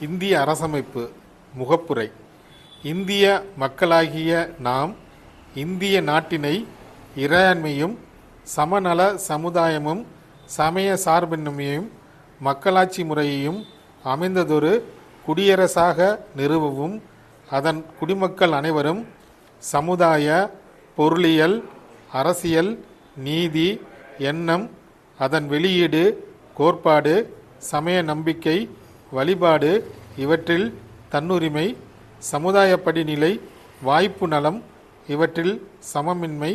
இந்திய அரசமைப்பு முகப்புரை. இந்திய மக்களாகிய நாம் இந்திய நாட்டினை இறையாண்மையும் சமநல சமுதாயமும் சமய சார்பின்மையும் மக்களாட்சி முறையையும் அமைந்ததொரு குடியரசாக நிறுவவும் அதன் குடிமக்கள் அனைவரும் சமுதாய பொருளியல் அரசியல் நீதி எண்ணம் அதன் வெளியீடு கோட்பாடு சமய நம்பிக்கை வழிபாடு இவற்றில் தன்னுரிமை சமுதாய படிநிலை வாய்ப்பு நலம் இவற்றில் சமமின்மை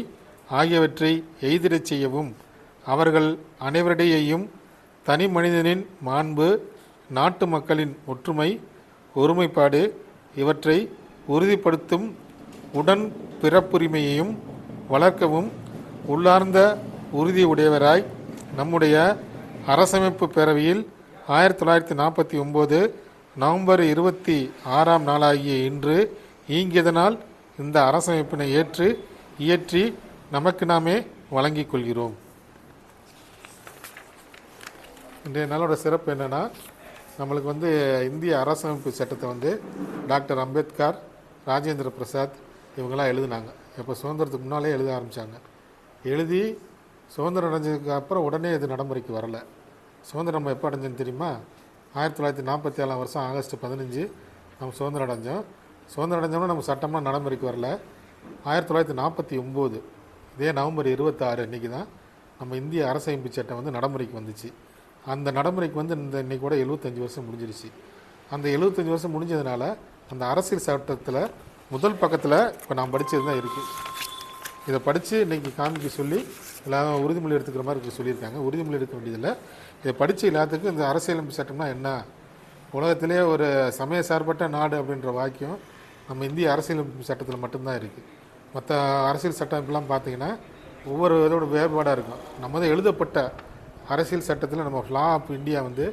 ஆகியவற்றை எய்திடச் செய்யவும். அவர்கள் அனைவரிடையேயும் தனி மனிதனின் மாண்பு நாட்டு மக்களின் ஒற்றுமை ஒருமைப்பாடு இவற்றை உறுதிப்படுத்தும் உடன் பிறப்புரிமையையும் வளர்க்கவும் உள்ளார்ந்த உறுதி உடையவராய் நம்முடைய அரசமைப்பு பேரவையில் ஆயிரத்தி தொள்ளாயிரத்தி நாற்பத்தி ஒம்பது நவம்பர் இருபத்தி ஆறாம் நாளாகிய இன்று ஈங்கியதனால் இந்த அரசமைப்பினை ஏற்று இயற்றி நமக்கு நாமே வழங்கிக் கொள்கிறோம். இன்றைய நாளோட சிறப்பு என்னென்னா நம்மளுக்கு வந்து இந்திய அரசமைப்பு சட்டத்தை வந்து டாக்டர் அம்பேத்கர் ராஜேந்திர பிரசாத் இவங்கெல்லாம் எழுதினாங்க. இப்போ சுதந்திரத்துக்கு முன்னாலே எழுத ஆரம்பித்தாங்க எழுதி சுதந்திரம் அடைஞ்சதுக்கு அப்புறம் உடனே இது நடைமுறைக்கு வரலை. சுதந்திரம் நம்ம எப்போ அடைஞ்சோன்னு தெரியுமா? ஆயிரத்தி தொள்ளாயிரத்தி நாற்பத்தி ஏழாம் வருஷம் ஆகஸ்ட் பதினஞ்சு நம்ம சுதந்திரம் அடைஞ்சோம். சுதந்திரம் அடைஞ்சோம்னா நம்ம சட்டமாக நடைமுறைக்கு வரல. ஆயிரத்தி தொள்ளாயிரத்தி நாற்பத்தி ஒம்பது இதே நவம்பர் இருபத்தாறு அன்றைக்கி தான் நம்ம இந்திய அரசமைப்பு சட்டம் வந்து நடைமுறைக்கு வந்துச்சு. அந்த நடைமுறைக்கு வந்து இந்த இன்னைக்கு கூட எழுபத்தஞ்சி வருஷம் முடிஞ்சிருச்சு. அந்த எழுபத்தஞ்சி வருஷம் முடிஞ்சதுனால அந்த அரசியல் சட்டத்தில் முதல் பக்கத்தில் இப்போ நான் படித்தது தான் இருக்குது இதை படித்து இன்றைக்கி காமிக்க சொல்லி எல்லாரும் உறுதிமொழி எடுத்துக்கிற மாதிரி சொல்லியிருக்காங்க. உறுதிமொழி எடுக்க வேண்டியதில்லை. இதை படித்து எல்லாத்துக்கும் இந்த அரசியலமைப்பு சட்டம்னா என்ன? உலகத்திலே ஒரு சமய சார்பற்ற நாடு அப்படின்ற வாக்கியம் நம்ம இந்திய அரசியலமைப்பு சட்டத்தில் மட்டும்தான் இருக்குது மற்ற அரசியல் சட்டமைப்புலாம் பார்த்தீங்கன்னா ஒவ்வொரு இதோட வேறுபாடாக இருக்கும். நம்ம தான் எழுதப்பட்ட அரசியல் சட்டத்தில் நம்ம ஃப்ளா ஆஃப் இந்தியா வந்து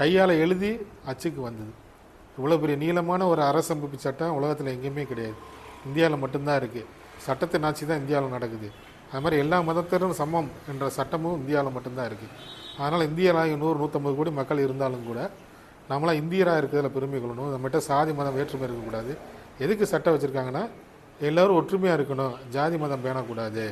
கையால் எழுதி அச்சுக்கு வந்தது. இவ்வளோ பெரிய நீளமான ஒரு அரசமைப்பு சட்டம் உலகத்தில் எங்கேயுமே கிடையாது. இந்தியாவில் மட்டும்தான் இருக்குது சட்டத்தின் ஆட்சி தான் இந்தியாவில் நடக்குது. அது மாதிரி எல்லா மதத்தினரும் சமம் என்ற சட்டமும் இந்தியாவில் மட்டும்தான் இருக்குது அதனால் இந்தியாவில் நூறு நூற்றம்பது கோடி மக்கள் இருந்தாலும் கூட நம்மளாம் இந்தியராக இருக்கிறதுல பெருமை கொள்ளணும். நம்மகிட்ட சாதி மதம் வேற்றுமை இருக்கக்கூடாது. எதுக்கு சட்டம் வச்சுருக்காங்கன்னா எல்லோரும் ஒற்றுமையாக இருக்கணும். ஜாதி மதம் பேணக்கூடாது.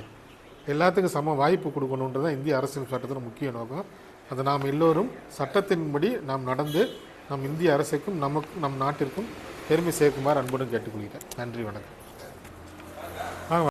எல்லாத்துக்கும் சம வாய்ப்பு கொடுக்கணுன்றது தான் இந்திய அரசியல் சட்டத்தின் முக்கிய நோக்கம். அதை நாம் எல்லோரும் சட்டத்தின்படி நாம் நடந்து நம் இந்திய அரசுக்கும் நமக்கும் நம் நாட்டிற்கும் பெருமை சேர்க்குமாறு அன்புடன் கேட்டுக்கொள்கிறேன். நன்றி வணக்கம்.